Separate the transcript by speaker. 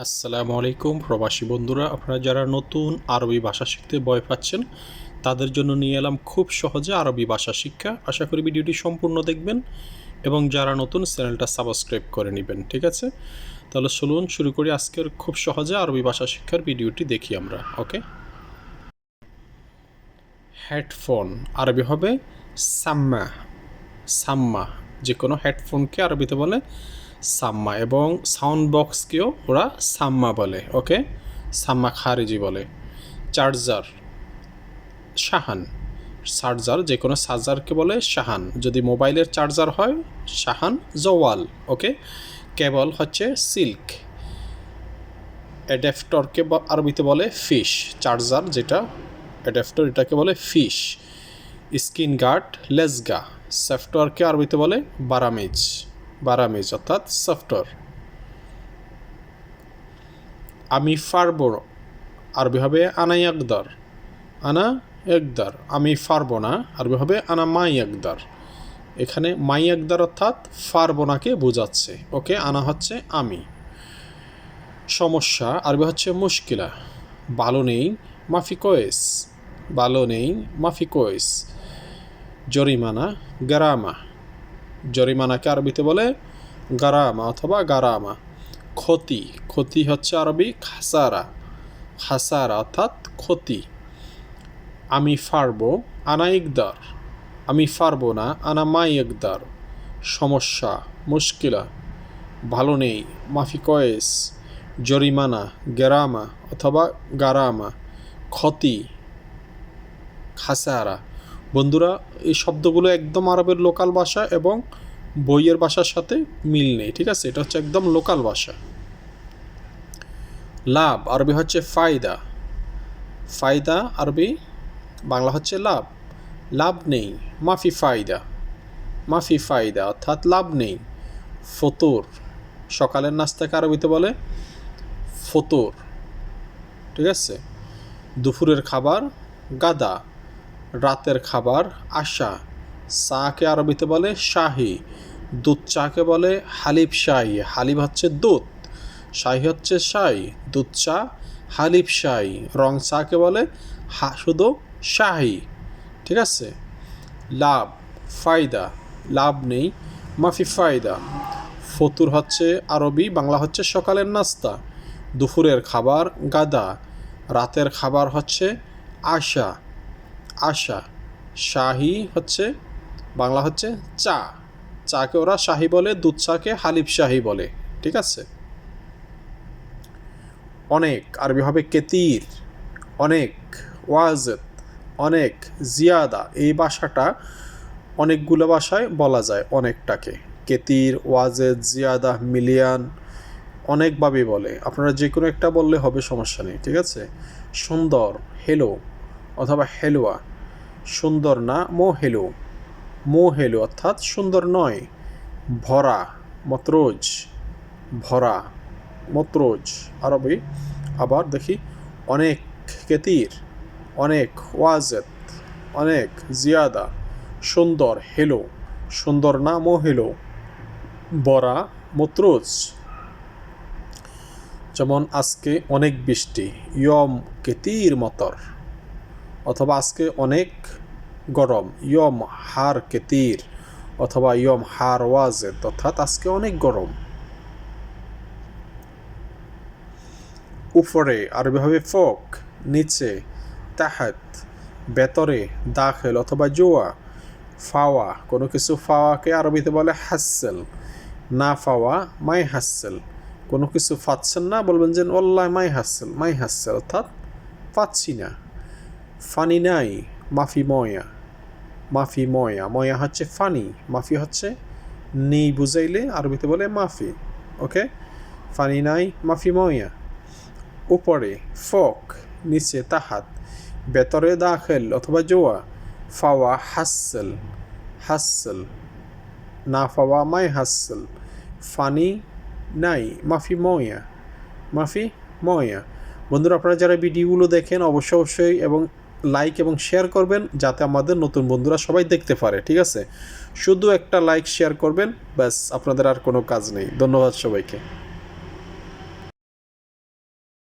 Speaker 1: আসসালামু আলাইকুম, প্রবাসী বন্ধুরা। আপনারা যারা নতুন আরবি ভাষা শিখতে ভয় পাচ্ছেন, তাদের জন্য নিয়ে এলাম খুব সহজে আরবি ভাষা শিক্ষা। আশা করি ভিডিওটি সম্পূর্ণ দেখবেন এবং যারা নতুন চ্যানেলটা সাবস্ক্রাইব করে নেবেন, ঠিক আছে? তাহলে চলুন শুরু করি আজকের খুব সহজে আরবি ভাষা শিক্ষার ভিডিওটি দেখি আমরা, ওকে? হেডফোন, আরবি হবে সাম্মা। সাম্মা যে কোনো হেডফোনকে আরবিতে বলে সাম্মা এবং সাউন্ড বক্সকেও ওরা সাম্মা বলে, ওকে? সাম্মা খারিজি বলে। চার্জার শাহান। চার্জার যে কোনো চার্জারকে বলে শাহান। যদি মোবাইলের চার্জার হয়, শাহান জওয়াল, ওকে? কেবল হচ্ছে সিল্ক। অ্যাডাপ্টরকে আরবিতে বলে ফিশ। চার্জার যেটা, অ্যাডাপ্টর এটাকে বলে ফিশ। স্কিন গার্ড, লেজগা। সফটওয়্যারকে আরবিতে বলে বারামেজ। বারামেজ, অর্থাৎ সফটওয়্যার। আমি পারব আরবি হবে আনা একদার আনা একদার আমি পারব না, আরবি হবে আনা মাই একদার এখানে মাই একদার অর্থাৎ পারব নাকে বোঝাচ্ছে। ওকে, আনা হচ্ছে আমি। সমস্যা, আরবি হচ্ছে মুশকিলা। ভালো নেই, মাফি কোয়েস। ভালো নেই, মাফি কোয়েস। জরিমানা, গারামা। জরিমানাকে আরবিতে বলে? গারামা অথবা গারামা। ক্ষতি। ক্ষতি হচ্ছে আরবি খাসারা। খাসারা অর্থাৎ ক্ষতি। আমি ফারবো, আনা ইকদার। আমি ফারবো না, আনা মাই ইকদার। সমস্যা, মুশকিলা। ভালো নেই, মাফি কয়েস। জরিমানা, গেরামা অথবা গারামা। ক্ষতি। খাসারা। বন্ধুরা, এই শব্দগুলো একদম আরবের লোকাল ভাষা এবং বইয়ের ভাষার সাথে মিল নেই, ঠিক আছে? এটা হচ্ছে একদম লোকাল ভাষা। লাভ, আরবি হচ্ছে ফায়দা। ফায়দা, আরবি, বাংলা হচ্ছে লাভ। লাভ নেই, মাফি ফায়দা। মাফি ফায়দা, অর্থাৎ লাভ নেই। ফতুর, সকালের নাস্তাকে আরবিতে বলে? ফতুর, ঠিক আছে? দুপুরের খাবার, গাদা। রাতের খাবার, আশা। চাকে আরবিতে বলে শাহি, দুধ চাকে বলে হালিব শাহি হালিব হচ্ছে দুধ। শাহি হচ্ছে শাহি দুধ চা হালিব শাহি রং চাকে বলে হা, শুধু শাহি। ঠিক আছে? লাভ, ফায়দা, লাভ নেই, মাফি ফায়দা। ফতুর হচ্ছে আরবি, বাংলা হচ্ছে সকালের নাস্তা। দুপুরের খাবার গাদা, রাতের খাবার হচ্ছে আশা। আশা। শাহি হচ্ছে, বাংলা হচ্ছে চা। চাকে ওরা শাহি বলে, দুধ চাকে হালিব শাহি বলে, ঠিক আছে? অনেক, আরবি হবে কেতির, অনেক ওয়াজেত অনেক, জিয়াদা। এই ভাষাটা অনেকগুলো ভাষায় বলা যায়, অনেকটাকে। কেতির, ওয়াজেদ, জিয়াদা, মিলিয়ান অনেকভাবে বলে। আপনারা যে কোনো একটা বললে হবে, সমস্যা নেই, ঠিক আছে? সুন্দর হেলো অথবা হেলুয়া। সুন্দর না মো হেলো মো হেলো অর্থাৎ সুন্দর নয়। ভরা, মত্রোজ। ভরা, মত্রোজ। আরবি আবার দেখি, অনেক কেতির, অনেক ওয়াজেত অনেক জিয়াদা। সুন্দর, হেলো। সুন্দর না মো হেলো বরা, মত্রোজ। যেমন আজকে অনেক বৃষ্টি, ইয়ম কেতির মতর। অথবা আজকে অনেক গরম, ইয়ম হার কেতির অথবা ইয়ম হার ওয়াজেদ, অর্থাৎ আজকে অনেক গরম। উপরে আরবি হবে ফোক, নিচে তাহাত বেতরে দাখেল অথবা জোয়া, ফাওয়া, কোনো কিছু ফাওয়াকে আরবিতে বলে হাসেল, না ফাওয়া মাই হাসেল। কোনো কিছু পাচ্ছেন না, বলবেন যে ওল্লাহ মাই হাসেল মাই হাসেল, অর্থাৎ পাচ্ছি না। ফানি নাই, মাফি ময়া। মাফি ময়া ময়া হচ্ছে ফানি, মাফি হচ্ছে নেই বুঝাইলে আরবিতে বলে মাফি, ওকে? ফানি নাই, মাফি ময়া। উপরে, ফক, নিচে তাহাত বেতরে দাখেল অথবা জোয়া, ফাওয়া হাসেল, হাসল, না ফাওয়া মাই হাসল। ফানি নাই, মাফি ময়া মাফি ময়া। বন্ধুরা, আপনারা যারা ভিডিওগুলো দেখেন অবশ্যই অবশ্যই এবং লাইক এবং শেয়ার করবেন যাতে আমাদের নতুন বন্ধুরা সবাই দেখতে পারে, ঠিক আছে? শুধু একটা লাইক শেয়ার করবেন, ব্যাস, আপনাদের আর কোনো কাজ নেই। ধন্যবাদ সবাইকে।